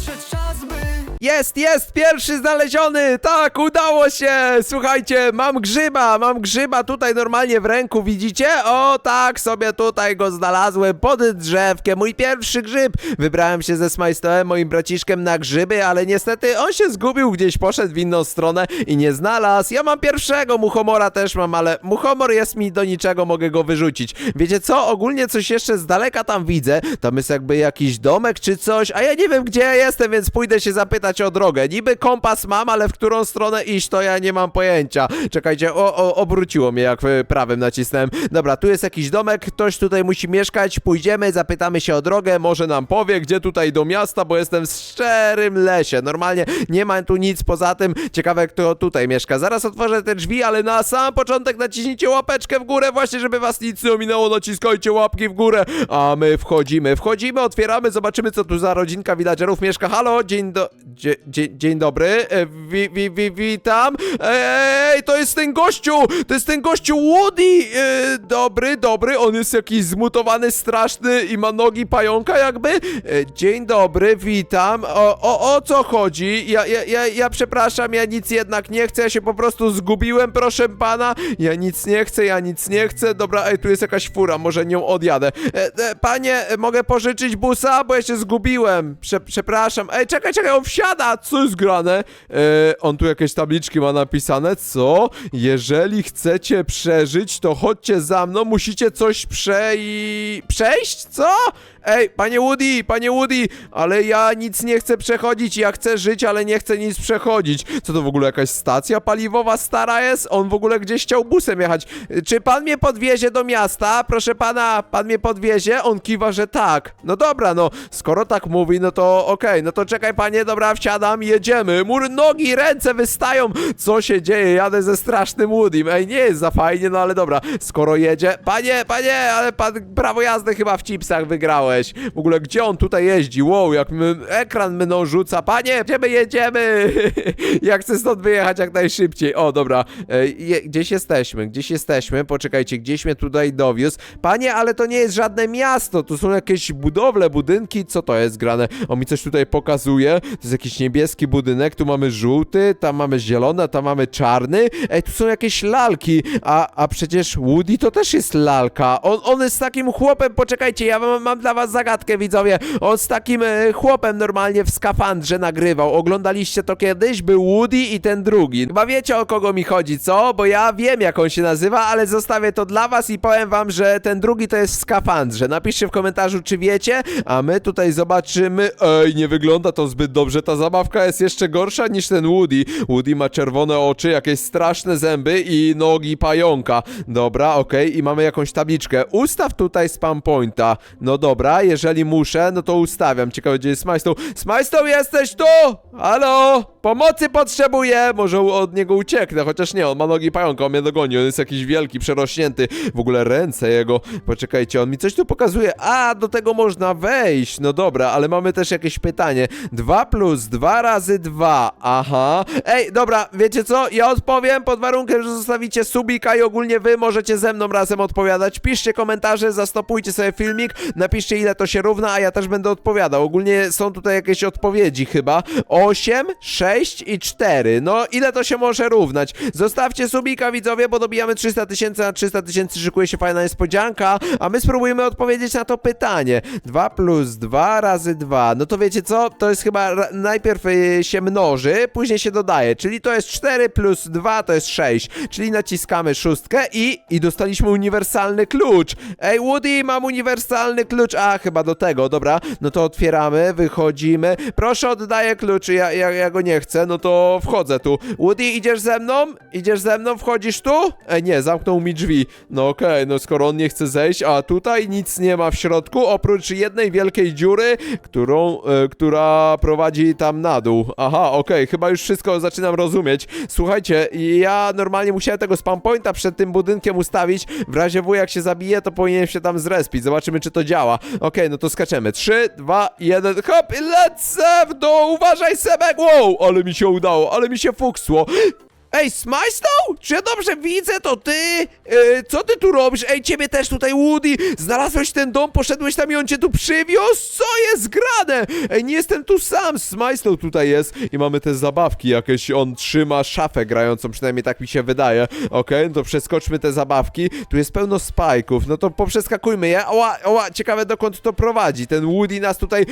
przed Jest, jest, pierwszy znaleziony! Tak, udało się! Słuchajcie, mam grzyba, mam grzyba tutaj normalnie w ręku, widzicie? O, tak, sobie tutaj go znalazłem pod drzewkiem, mój pierwszy grzyb! Wybrałem się ze Smajstołem, moim braciszkiem na grzyby, ale niestety on się zgubił gdzieś, poszedł w inną stronę i nie znalazł. Ja mam pierwszego, muchomora też mam, ale muchomor jest mi do niczego, mogę go wyrzucić. Wiecie co? Ogólnie coś jeszcze z daleka tam widzę, tam jest jakby jakiś domek czy coś, a ja nie wiem gdzie ja jestem, więc pójdę się zapytać o drogę. Niby kompas mam, ale w którą stronę iść, to ja nie mam pojęcia. Czekajcie, o, o, obróciło mnie, jak y, prawym nacisnąłem. Dobra, tu jest jakiś domek, ktoś tutaj musi mieszkać, pójdziemy, zapytamy się o drogę, może nam powie, gdzie tutaj do miasta, bo jestem w szczerym lesie. Normalnie nie ma tu nic poza tym. Ciekawe, kto tutaj mieszka. Zaraz otworzę te drzwi, ale na sam początek naciśnijcie łapeczkę w górę, właśnie, żeby was nic nie ominęło. Naciskajcie łapki w górę, a my wchodzimy. Wchodzimy, otwieramy, zobaczymy, co tu za rodzinka villagerów mieszka. Halo, dzień do... Dzie, dzie, dzień dobry, e, wi, wi, wi, witam. Ej, to jest ten gościu, to jest ten gościu Woody. E, dobry, dobry, on jest jakiś zmutowany, straszny i ma nogi pająka jakby. E, dzień dobry, witam. O, o, o co chodzi? Ja, ja, ja, ja przepraszam, ja nic jednak nie chcę, ja się po prostu zgubiłem, proszę pana. Ja nic nie chcę, ja nic nie chcę. Dobra, ej, tu jest jakaś fura, może nią odjadę. E, e, panie, mogę pożyczyć busa, bo ja się zgubiłem. Prze, przepraszam. Ej, czekaj, czekaj, on wsiada! Co jest grane? E, on tu jakieś tabliczki ma napisane, co? Jeżeli chcecie przeżyć, to chodźcie za mną, musicie coś przej... przejść? Co? Ej, panie Woody, panie Woody, ale ja nic nie chcę przechodzić, ja chcę żyć, ale nie chcę nic przechodzić. Co to w ogóle jakaś stacja paliwowa stara jest? On w ogóle gdzieś chciał busem jechać. Czy pan mnie podwiezie do miasta? Proszę pana, pan mnie podwiezie? On kiwa, że tak. No dobra, no, skoro tak mówi, no to okej, no to czekaj panie, dobra, wsiadam, jedziemy. Mur, nogi, ręce wystają. Co się dzieje? Jadę ze strasznym Woodym. Ej, nie jest za fajnie, no ale dobra, skoro jedzie. Panie, panie, ale pan prawo jazdy chyba w chipsach wygrałeś. W ogóle gdzie on tutaj jeździ? Wow, jak my, ekran mną rzuca. Panie, gdzie my jedziemy? ja chcę stąd wyjechać jak najszybciej. O, dobra, e, gdzieś jesteśmy, gdzieś jesteśmy. Poczekajcie, gdzieś mnie tutaj dowiózł. Panie, ale to nie jest żadne miasto, tu są jakieś budowle, budynki. Co to jest grane? On mi coś tutaj pokazuje. To jest jakiś niebieski budynek, tu mamy żółty, tam mamy zielony, tam mamy czarny. Ej, tu są jakieś lalki, a, a przecież Woody to też jest lalka. On, on jest takim chłopem, poczekajcie, ja mam, mam dla was zagadkę, widzowie. On z takim e, chłopem normalnie w skafandrze nagrywał. Oglądaliście to kiedyś? Był Woody i ten drugi. Chyba wiecie o kogo mi chodzi, co? Bo ja wiem jak on się nazywa, ale zostawię to dla was i powiem wam, że ten drugi to jest w skafandrze. Napiszcie w komentarzu, czy wiecie, a my tutaj zobaczymy. Ej, nie wygląda to zbyt dobrze. Ta zabawka jest jeszcze gorsza niż ten Woody. Woody ma czerwone oczy, jakieś straszne zęby i nogi pająka. Dobra, okej, i mamy jakąś tabliczkę. Ustaw tutaj spam pointa. No dobra, jeżeli muszę, no to ustawiam. Ciekawe, gdzie jest Smajstow. Smajstow, jesteś tu? Halo? Pomocy potrzebuję! Może od niego ucieknę, chociaż nie, on ma nogi pająka, on mnie dogoni, on jest jakiś wielki, przerośnięty. W ogóle ręce jego. Poczekajcie, on mi coś tu pokazuje. A, do tego można wejść. No dobra, ale mamy też jakieś pytanie. 2 plus 2 razy 2. Aha. Ej, dobra, wiecie co? Ja odpowiem pod warunkiem, że zostawicie subika i ogólnie wy możecie ze mną razem odpowiadać. Piszcie komentarze, zastopujcie sobie filmik, napiszcie ile to się równa, a ja też będę odpowiadał. Ogólnie są tutaj jakieś odpowiedzi chyba. 8, 6 i 4. No, ile to się może równać? Zostawcie subika, widzowie, bo dobijamy 300 tysięcy, na 300 tysięcy szykuje się fajna niespodzianka, a my spróbujemy odpowiedzieć na to pytanie. 2 plus 2 razy 2. No to wiecie co? To jest chyba ra- najpierw y, się mnoży, później się dodaje, czyli to jest 4 plus 2 to jest 6, czyli naciskamy szóstkę i, i dostaliśmy uniwersalny klucz. Ej, Woody, mam uniwersalny klucz. A, chyba do tego, dobra. No to otwieramy, wychodzimy. Proszę, oddaję klucz, ja, ja, ja go nie chcę, no to wchodzę tu. Woody, idziesz ze mną? Idziesz ze mną? Wchodzisz tu? Ej, nie, zamknął mi drzwi. No okej, no skoro on nie chce zejść, a tutaj nic nie ma w środku, oprócz jednej wielkiej dziury, którą, e, która prowadzi tam na dół. Aha, okej, chyba już wszystko zaczynam rozumieć. Słuchajcie, ja normalnie musiałem tego spam pointa przed tym budynkiem ustawić. W razie W jak się zabije, to powinien się tam zrespić. Zobaczymy, czy to działa. Okej, no to skaczemy. 3, 2, 1, hop, i lecę w! Uważaj, Sebek! Wow, ale mi się udało, ale mi się fuksło. Ej, Smajstow? Czy ja dobrze widzę, to ty? E, co ty tu robisz? Ej, ciebie też tutaj, Woody! Znalazłeś ten dom, poszedłeś tam i on cię tu przywiózł? Co jest grane? Ej, nie jestem tu sam, Smajstow tutaj jest i mamy te zabawki jakieś, on trzyma szafę grającą, przynajmniej tak mi się wydaje. Okej, no to przeskoczmy te zabawki, tu jest pełno spajków, no to poprzeskakujmy je. Oła, oła, ciekawe dokąd to prowadzi. Ten Woody nas tutaj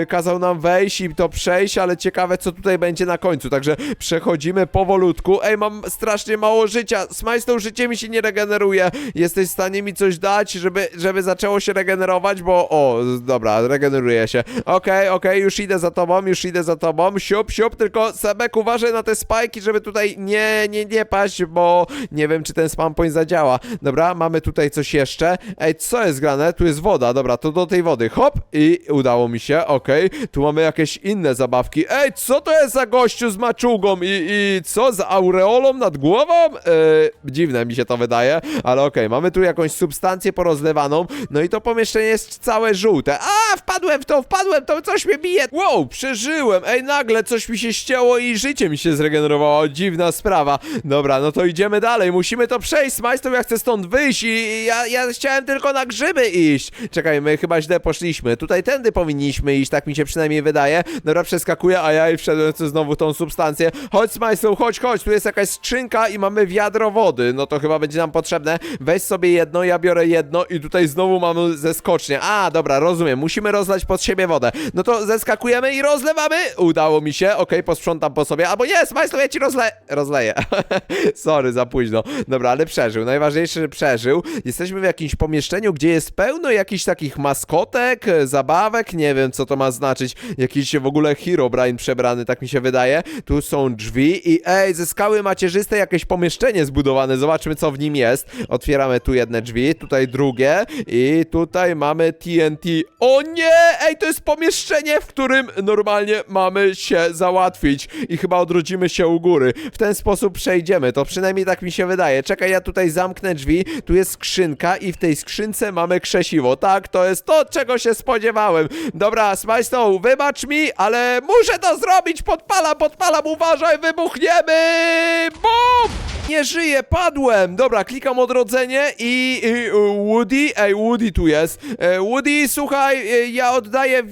e, kazał nam wejść i to przejść, ale ciekawe co tutaj będzie na końcu, także przechodzimy powolutku. Ej, mam strasznie mało życia, Smajstow, życie mi się nie regeneruje. Jesteś w stanie mi coś dać, żeby, żeby zaczęło się regenerować, bo o, dobra, regeneruje się. Okej, okej, już idę za tobą, już idę za tobą. Siup, siup, tylko Sebek uważaj na te spajki, żeby tutaj nie, nie, nie paść, bo nie wiem, czy ten spam point zadziała. Dobra, mamy tutaj coś jeszcze. Ej, co jest grane? Tu jest woda, dobra, to do tej wody. Hop i udało mi się, okej. Tu mamy jakieś inne zabawki. Ej, co to jest za gościu z maczugą i, i co, z aureolą nad głową? Eee, dziwne mi się to wydaje, ale okej, mamy tu jakąś substancję porozlewaną, no i to pomieszczenie jest całe żółte. A, wpadłem w to, wpadłem w to, coś mnie bije. Wow, przeżyłem. Ej, nagle coś mi się ścięło i życie mi się zregenerowało. Dziwna sprawa. Dobra, no to idziemy dalej. Musimy to przejść. Majstro, ja chcę stąd wyjść i ja, ja chciałem tylko na grzyby iść. Czekaj, my chyba źle poszliśmy. Tutaj tędy powinniśmy iść, tak mi się przynajmniej wydaje. Dobra, przeskakuję, a ja i wszedłem znowu tą substancję. Chodź, Majstro, chodź, chodź. Tu jest jakaś skrzynka i mamy wiadro wody. No to chyba będzie nam potrzebne. Weź sobie jedno, ja biorę jedno i tutaj znowu mamy zeskocznie. A, dobra, rozumiem. Musimy rozlać pod siebie wodę. No to zeskakujemy i rozlewamy. Udało mi się. Okej, posprzątam po sobie. Albo nie, Smajslow, ja ci rozle... rozleję. Sorry, za późno. Dobra, ale przeżył. Najważniejsze, że przeżył. Jesteśmy w jakimś pomieszczeniu, gdzie jest pełno jakichś takich maskotek, zabawek. Nie wiem, co to ma znaczyć. Jakiś w ogóle Herobrine przebrany, tak mi się wydaje. Tu są drzwi i ej, ze skały macierzystej jakieś pomieszczenie zbudowane. Zobaczmy, co w nim jest. Otwieramy tu jedne drzwi, tutaj drugie i tutaj mamy TNT. O nie! Ej, to jest pomieszczenie, w którym normalnie mamy się załatwić i chyba odrodzimy się u góry. W ten sposób przejdziemy, to przynajmniej tak mi się wydaje. Czekaj, ja tutaj zamknę drzwi, tu jest skrzynka i w tej skrzynce mamy krzesiwo. Tak, to jest to, czego się spodziewałem. Dobra, Smajstow, wybacz mi, ale muszę to zrobić. Podpalam, podpalam, uważaj, wybuchniemy! boom! Nie żyję, padłem! Dobra, klikam odrodzenie i, i Woody, ej, Woody tu jest. E, Woody, słuchaj, e, ja oddaję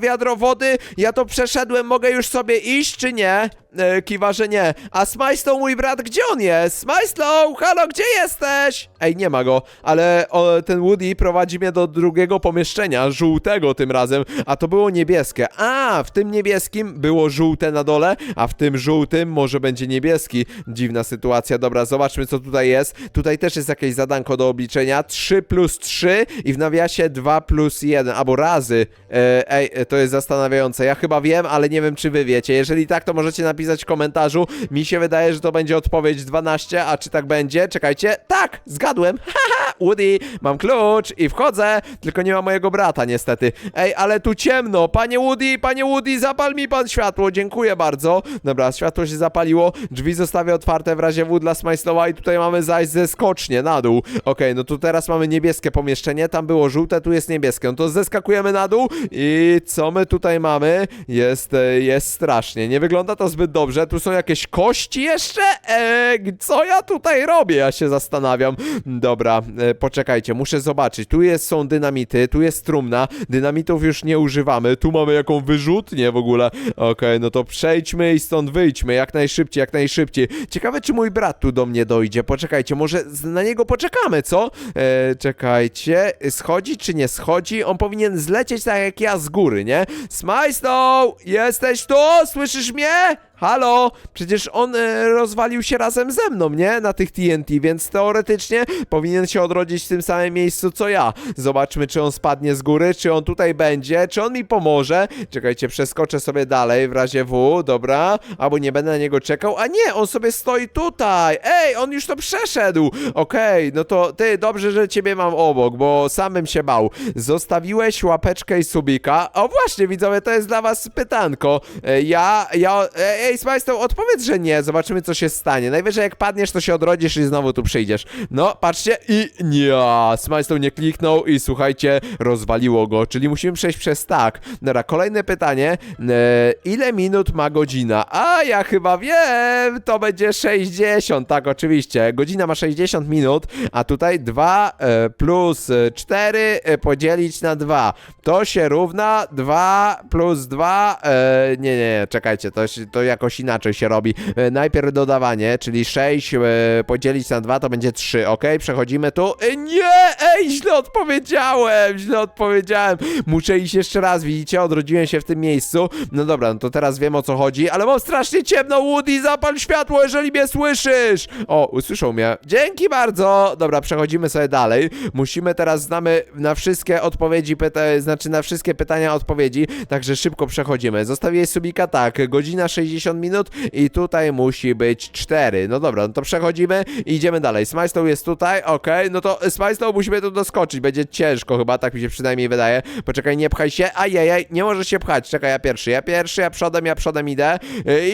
wiadro wody, ja to przeszedłem, mogę już sobie iść, czy nie? E, kiwa, że nie. A Smajslow, mój brat, gdzie on jest? Smajslow, halo, gdzie jesteś? Ej, nie ma go, ale o, ten Woody prowadzi mnie do drugiego pomieszczenia, żółtego tym razem, a to było niebieskie. A, w tym niebieskim było żółte na dole, a w tym żółtym może będzie niebieski. Dziwna sytuacja, dobra, zobaczmy co tutaj jest. Tutaj też jest jakieś zadanko do obliczenia. 3 plus 3 i w nawiasie 2 plus 1, albo razy. E, ej, to jest zastanawiające. Ja chyba wiem, ale nie wiem czy wy wiecie. Jeżeli tak, to możecie napisać w komentarzu. Mi się wydaje, że to będzie odpowiedź 12, a czy tak będzie? Czekajcie. Tak, zgadłem. Haha, Woody, mam klucz i wchodzę, tylko nie ma mojego brata niestety. Ej, ale tu ciemno. Panie Woody, panie Woody, zapal mi pan światło. Dziękuję bardzo. Dobra, światło się zapaliło. Drzwi zostawię otwarte w razie W dla Smajslowa i tutaj mamy zajść ze skocznie na dół. Okej, no tu teraz mamy niebieskie pomieszczenie. Tam było żółte, tu jest niebieskie. No to zeskakujemy na dół i co my tutaj mamy? Jest, e, jest strasznie. Nie wygląda to zbyt dobrze. Tu są jakieś kości jeszcze? Eee, co ja tutaj robię? Ja się zastanawiam. Dobra, e, poczekajcie, muszę zobaczyć. Tu jest, są dynamity, tu jest trumna. Dynamitów już nie używamy. Tu mamy jaką wyrzutnię w ogóle. Okej, no to przejdźmy i stąd wyjdźmy jak najszybciej, jak najszybciej. Ciekawe, czy mój brat tu do mnie dojdzie. Poczekajcie, może na niego poczekamy, co? E, czekajcie, schodzi czy nie schodzi? On powinien zlecieć tak jak ja z góry, nie? Smajslow, jesteś tu? Słyszysz mnie? Halo? Przecież on e, rozwalił się razem ze mną, nie? Na tych TNT, więc teoretycznie powinien się odrodzić w tym samym miejscu co ja. Zobaczmy, czy on spadnie z góry, czy on tutaj będzie, czy on mi pomoże. Czekajcie, przeskoczę sobie dalej w razie W, dobra? Albo nie będę na niego czekał. A nie, on sobie stoi tutaj. Ej, on już to przeszedł. Okej, no to ty, dobrze, że ciebie mam obok, bo sam bym się bał. Zostawiłeś łapeczkę i subika. O właśnie, widzowie, to jest dla was pytanko. E, Ja, ja, ej, ej, Smajstow, odpowiedz, że nie, zobaczymy, co się stanie. Najwyżej jak padniesz, to się odrodzisz i znowu tu przyjdziesz. No, patrzcie i nie, Smajstow nie kliknął i słuchajcie, rozwaliło go, czyli musimy przejść przez tak. Dobra, kolejne pytanie, e, ile minut ma godzina? A, ja chyba wiem, to będzie 60, tak, oczywiście. Godzina ma 60 minut, a tutaj 2 e, plus 4 e, podzielić na 2. To się równa 2 plus 2. E, nie, nie, nie, czekajcie, to, to jakoś inaczej się robi. E, najpierw dodawanie, czyli 6 e, podzielić na 2 to będzie 3, ok? Przechodzimy tu. E, nie, ej, źle odpowiedziałem, źle odpowiedziałem. Muszę iść jeszcze raz, widzicie? Odrodziłem się w tym miejscu. No dobra, no to teraz wiem o co chodzi, ale mam strasznie ciemno, Woody, zapal światło, jeżeli mnie słyszysz. O, usłyszał mnie. Dzięki bardzo. Dobra, przechodzimy sobie dalej. Musimy teraz znamy na wszystkie odpowiedzi, pyta znaczy na wszystkie pytania odpowiedzi, także szybko przechodzimy. Zostawię subika tak, godzina 60 minut i tutaj musi być 4. No dobra, no to przechodzimy i idziemy dalej. Smajstow jest tutaj, okej, no to Smajstow musimy tu doskoczyć, będzie ciężko chyba, tak mi się przynajmniej wydaje. Poczekaj, nie pchaj się, ajajaj, nie możesz się pchać, czekaj, ja pierwszy, ja pierwszy, ja przodem, ja przodem idę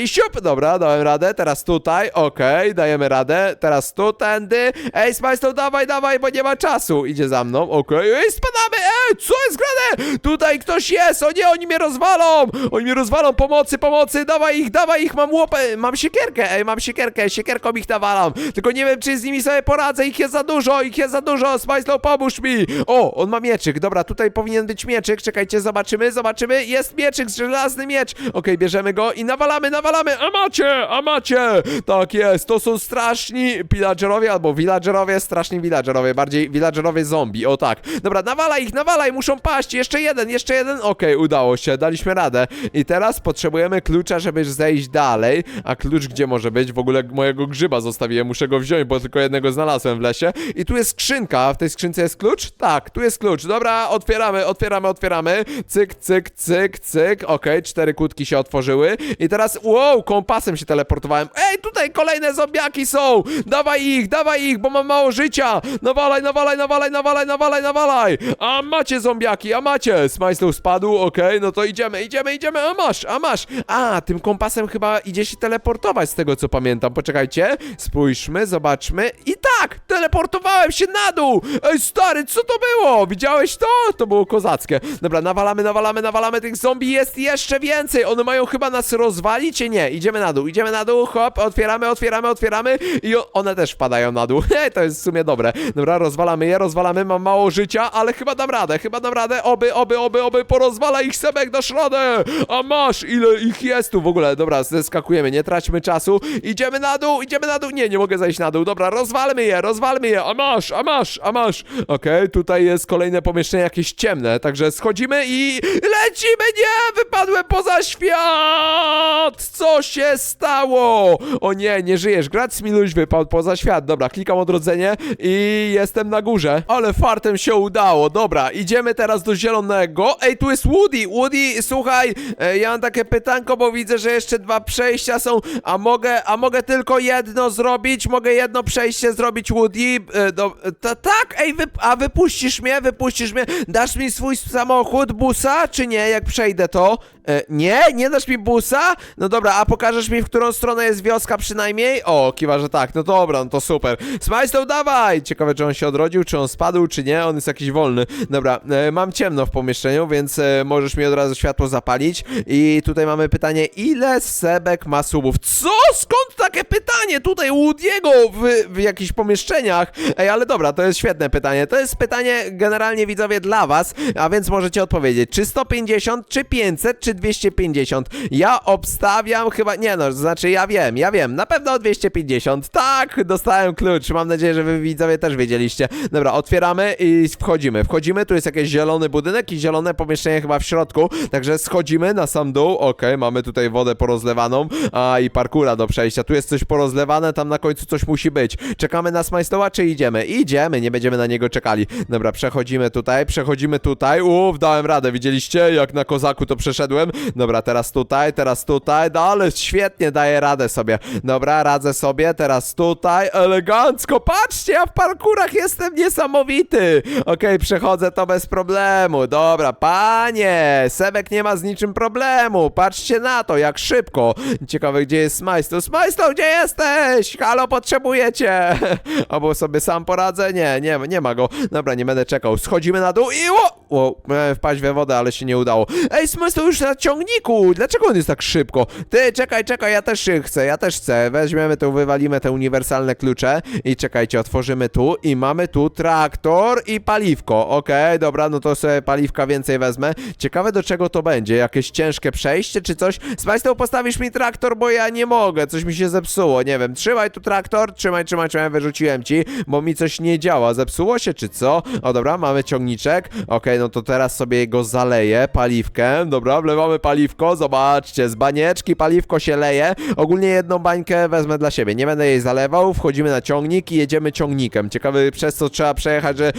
i siup, dobra, dałem radę, teraz tutaj, okej, dajemy radę, teraz tu, tędy, ej, Smajstow, dawaj, dawaj, bo nie ma czasu, idzie za mną, okej, ej, spadamy, ej, co jest grane? Tutaj ktoś jest, o nie, oni mnie rozwalą, oni mnie rozwalą, pomocy, pomocy, dawaj ich, dawaj ich, mam łopę, mam siekierkę, ej, mam siekierkę, siekierką ich nawalam, tylko nie wiem, czy z nimi sobie poradzę, ich jest za dużo, ich jest za dużo, Smajstow, pomóż mi, o, on ma mieczyk, dobra, tutaj powinien być mieczyk, czekajcie, zobaczymy, zobaczymy, jest mieczyk, żelazny miecz, okej, bierzemy go i nawalamy, nawalamy, a macie, a macie, tak jest, to są straszni pillagerowie, albo villagerowie, straszni villagerowie, bardziej villagerowie zombie, o tak, dobra, nawalaj ich, nawalaj, muszą paść, jeszcze jeden, jeszcze jeden, okej, udało się, daliśmy radę. I teraz potrzebujemy klucza, żeby zejść dalej, a klucz gdzie może być, w ogóle mojego grzyba zostawiłem, muszę go wziąć, bo tylko jednego znalazłem w lesie. I tu jest skrzynka, w tej skrzynce jest klucz? Tak, tu jest klucz, dobra, otwieramy, otwieramy, otwieramy, cyk, cyk, cyk, cyk, okej, cztery kłódki się otworzyły. I teraz, wow, kompasem się teleportowałem, ej, tutaj kolejne zombiaki są, dawaj ich, dawaj ich, bo mam mało życia, nawalaj, nawalaj, nawalaj, nawalaj, nawalaj, nawalaj, a macie zombiaki, a macie, Smajslow spadł, okej, no to idziemy, idziemy, idziemy, a masz, a masz, a, tym kompasem chyba idzie się teleportować z tego, co pamiętam, poczekajcie, spójrzmy, zobaczmy. I tak, teleportowałem się na dół, ej, stary, co to było, widziałeś to? To było kozackie, dobra, nawalamy, nawalamy, nawalamy, tych zombie. Jest jeszcze więcej, one mają chyba nas rozwalić, czy nie, idziemy na dół, idziemy na dół, hop, otwieramy, otwieramy, otwieramy. I one też wpadają na dół, to jest w sumie dobre, dobra, rozwalamy je, rozwalamy, mam mało życia, ale chyba dam radę, chyba dam radę, oby, oby, oby, oby, porozwala ich sebek dasz radę, a masz, ile ich jest tu w ogóle, dobra, zeskakujemy, nie traćmy czasu, idziemy na dół, idziemy na dół, nie, nie mogę zejść na dół, dobra, rozwalmy je, rozwalmy je, a masz, a masz, a masz, okej, tutaj jest kolejne pomieszczenie jakieś ciemne, także schodzimy i lecimy, nie, wypadłem poza świat, co się stało, o nie, nie żyjesz, grać Smiluś wypadł poza świat, dobra, klikam odrodzenie i jestem na górze, ale fartem się udało, dobra, idziemy teraz do zielonego, ej, tu jest Woody, Woody, słuchaj, e, ja mam takie pytanko, bo widzę, że jeszcze dwa przejścia są, a mogę, a mogę tylko jedno zrobić, mogę jedno przejście zrobić, Woody, e, do, ta, tak, ej, wy, a wypuścisz mnie, wypuścisz mnie, dasz mi swój samochód, busa, czy nie, jak przejdę to? E, nie? Nie dasz mi busa? No dobra, a pokażesz mi, w którą stronę jest wioska przynajmniej? O, kiwa, że tak, no dobra, no to super. Smajstow, dawaj! Ciekawe, czy on się odrodził, czy on spadł, czy nie, on jest jakiś wolny. Dobra, e, mam ciemno w pomieszczeniu, więc e, możesz mi od razu światło zapalić. I tutaj mamy pytanie, ile Sebek ma subów? Co? Skąd takie pytanie? Tutaj u Woody'ego w, w jakichś pomieszczeniach. Ej, ale dobra, to jest świetne pytanie. To jest pytanie generalnie widzowie dla was, a więc możecie odpowiedzieć, czy 150, czy 500, czy 250. Ja obstawiam chyba, nie no, znaczy ja wiem, ja wiem, na pewno 250. Tak, dostałem klucz, mam nadzieję, że wy widzowie też wiedzieliście. Dobra, otwieramy i wchodzimy. Wchodzimy, tu jest jakiś zielony budynek i zielone pomieszczenie chyba w środku, także schodzimy na sam dół. Okej, mamy tutaj wodę porozlewaną, a i parkura do przejścia. Tu jest coś porozlewane, tam na końcu coś musi być. Czekamy na Smajstoła, czy idziemy? Idziemy, nie będziemy na niego czekali. Dobra, przechodzimy tutaj, przechodzimy tutaj. Uff, dałem radę, widzieliście, jak na kozaku to przeszedłem? Dobra, teraz tutaj, teraz tutaj, no ale świetnie daję radę sobie. Dobra, radzę sobie, teraz tutaj, elegancko, patrzcie, ja w parkurach jestem niesamowity. Okej, przechodzę to bez problemu. Dobra, panie, Sebek nie ma z niczym problemu. Patrzcie na to, jak szybko. Ciekawe, gdzie jest Smajsto. Smajsto, gdzie jesteś? Halo, potrzebujecie. Albo sobie sam poradzę? Nie, nie, nie ma go. Dobra, nie będę czekał. Schodzimy na dół i o! o miałem wpaść we wodę, ale się nie udało. Ej, Smajsto już na ciągniku. Dlaczego on jest tak szybko? Ty, czekaj, czekaj, ja też chcę, ja też chcę. Weźmiemy tu, wywalimy te uniwersalne klucze i czekajcie, otworzymy tu i mamy tu traktor i paliwko. Okej, dobra, no to sobie paliwka więcej wezmę. Ciekawe do czego to będzie, jakieś ciężkie przejście czy coś? Smajsto, postawisz mi traktor, bo ja nie mogę, coś mi się zepsuło, nie wiem. Trzymaj tu traktor, trzymaj, trzymaj, trzymaj, wyrzuciłem ci, bo mi coś nie działa. Zepsuło się czy co? O dobra, mamy ciągniczek. Okej, no to teraz sobie go zaleję paliwkiem. Dobra, wlewamy paliwko, zobaczcie, z banieczki paliwko się leje. Ogólnie jedną bańkę wezmę dla siebie, nie będę jej zalewał. Wchodzimy na ciągnik i jedziemy ciągnikiem. Ciekawy przez co trzeba przejechać, że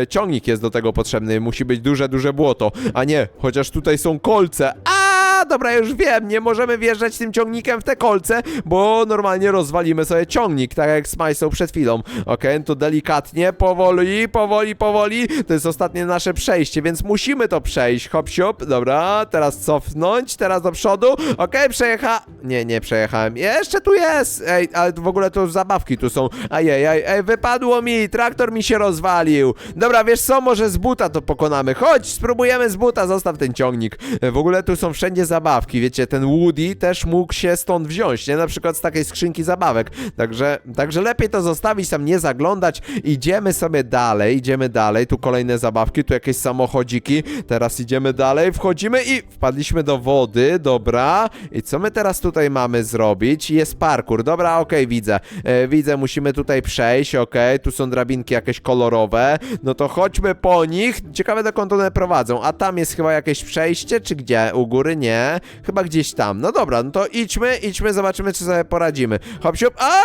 e, ciągnik jest do tego potrzebny. Musi być duże, duże błoto. A nie, chociaż tutaj są kolce. A, dobra, już wiem, nie możemy wjeżdżać tym ciągnikiem w te kolce, bo normalnie rozwalimy sobie ciągnik, tak jak z Majsą przed chwilą. Okej, to delikatnie, powoli, powoli, powoli. To jest ostatnie nasze przejście, więc musimy to przejść. Hop, siup, dobra, teraz cofnąć, teraz do przodu. Okej, przejecha... Nie, nie przejechałem. Jeszcze tu jest! Ej, ale w ogóle to zabawki tu są. Ajej, ej, ej, wypadło mi, traktor mi się rozwalił. Dobra, wiesz co, może z buta to pokonamy. Chodź, spróbujemy z buta, zostaw ten ciągnik. W ogóle tu są wszędzie zabawki, wiecie, ten Woody też mógł się stąd wziąć, nie? Na przykład z takiej skrzynki zabawek. Także, także lepiej to zostawić, tam nie zaglądać. Idziemy sobie dalej, idziemy dalej. Tu kolejne zabawki, tu jakieś samochodziki. Teraz idziemy dalej, wchodzimy i wpadliśmy do wody, dobra. I co my teraz tutaj mamy zrobić? Jest parkour, dobra, okej, widzę. E, widzę, musimy tutaj przejść, okej. Tu są drabinki jakieś kolorowe. No to chodźmy po nich. Ciekawe dokąd one prowadzą. A tam jest chyba jakieś przejście, czy gdzie? U góry? Nie. Chyba gdzieś tam. No dobra, no to idźmy, idźmy, zobaczymy, czy sobie poradzimy. Hop, siup. A!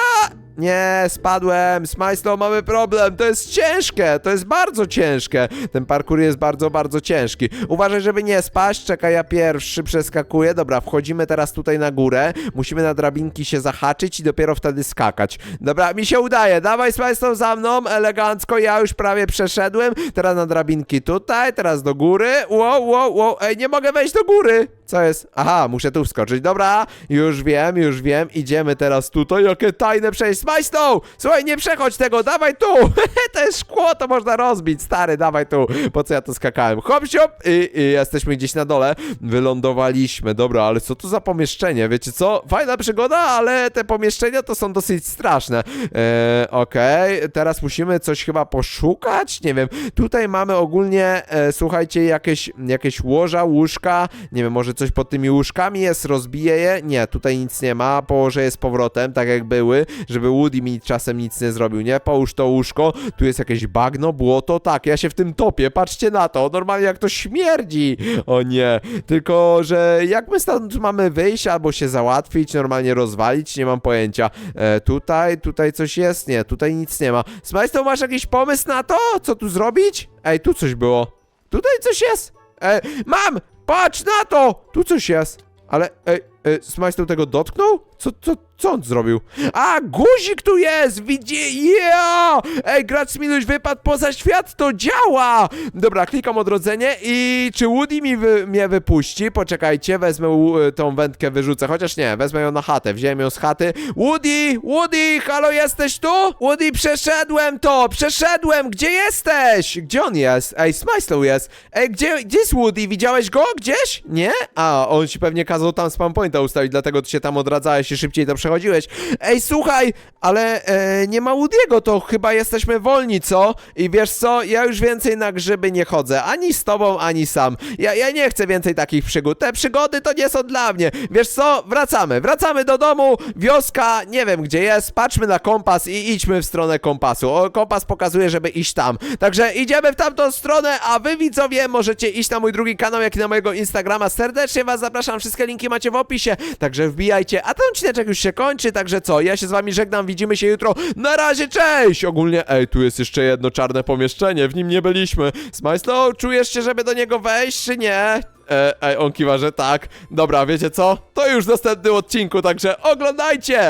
Nie, spadłem, Smajslow, mamy problem, to jest ciężkie, to jest bardzo ciężkie. Ten parkour jest bardzo, bardzo ciężki. Uważaj, żeby nie spaść, czekaj, ja pierwszy przeskakuję. Dobra, wchodzimy teraz tutaj na górę, musimy na drabinki się zahaczyć i dopiero wtedy skakać. Dobra, mi się udaje, dawaj Smajslow za mną, elegancko, ja już prawie przeszedłem. Teraz na drabinki tutaj, teraz do góry. Wow, wow, wow, ej, nie mogę wejść do góry. Co jest? Aha, muszę tu wskoczyć. Dobra, już wiem, już wiem. Idziemy teraz tutaj. Jakie tajne przejście. Smajstow! Słuchaj, nie przechodź tego, dawaj tu! to jest szkło, to można rozbić. Stary, dawaj tu. Po co ja to skakałem? Hop, siop! I, I jesteśmy gdzieś na dole. Wylądowaliśmy. Dobra, ale co to za pomieszczenie? Wiecie co? Fajna przygoda, ale te pomieszczenia to są dosyć straszne. Eee, Okej, teraz musimy coś chyba poszukać? Nie wiem. Tutaj mamy ogólnie, e, słuchajcie, jakieś, jakieś łoża, łóżka. Nie wiem, może coś pod tymi łóżkami jest, rozbiję je. Nie, tutaj nic nie ma. Położę je z powrotem, tak jak były, żeby Woody mi czasem nic nie zrobił, nie? Połóż to łóżko. Tu jest jakieś bagno, błoto. Tak, ja się w tym topię. Patrzcie na to. Normalnie jak to śmierdzi. O nie. Tylko, że jak my stąd mamy wyjść albo się załatwić, normalnie rozwalić, nie mam pojęcia. E, tutaj, tutaj coś jest? Nie, tutaj nic nie ma. Smajstow, masz jakiś pomysł na to? Co tu zrobić? Ej, tu coś było. Tutaj coś jest. E, mam! Patrz na to! Tu coś jest. Ale, ej, e, Smajstow tego dotknął? Co, co, co on zrobił? A, guzik tu jest! Widzi... Yeah! Ej, gracz Smiluś wypadł poza świat, to działa! Dobra, klikam odrodzenie i czy Woody mi wy, mnie wypuści? Poczekajcie, wezmę u- tą wędkę, wyrzucę, chociaż nie, wezmę ją na chatę, wziąłem ją z chaty. Woody! Woody! Halo, jesteś tu? Woody, przeszedłem to! Przeszedłem! Gdzie jesteś? Gdzie on jest? Ej, Smajslow jest. Ej, gdzie, gdzie jest Woody? Widziałeś go gdzieś? Nie? A, on ci pewnie kazał tam spam pointa ustawić, dlatego ty się tam odradzałeś i szybciej to przechodziłeś. Ej, słuchaj, ale e, nie ma Woody'ego, to chyba jesteśmy wolni, co? I wiesz co, ja już więcej na grzyby nie chodzę, ani z tobą, ani sam. Ja, ja nie chcę więcej takich przygód. Te przygody to nie są dla mnie. Wiesz co, wracamy, wracamy do domu, wioska, nie wiem gdzie jest, patrzmy na kompas i idźmy w stronę kompasu. O, kompas pokazuje, żeby iść tam. Także idziemy w tamtą stronę, a wy widzowie możecie iść na mój drugi kanał, jak i na mojego Instagrama. Serdecznie was zapraszam, wszystkie linki macie w opisie, także wbijajcie. A tę odcineczek już się kończy, także co, ja się z wami żegnam, widzimy się jutro, na razie, cześć! Ogólnie, ej, tu jest jeszcze jedno czarne pomieszczenie, w nim nie byliśmy. Smajslow, czujesz się, żeby do niego wejść, czy nie? E, ej, on kiwa, że tak. Dobra, wiecie co? To już w następnym odcinku, także oglądajcie!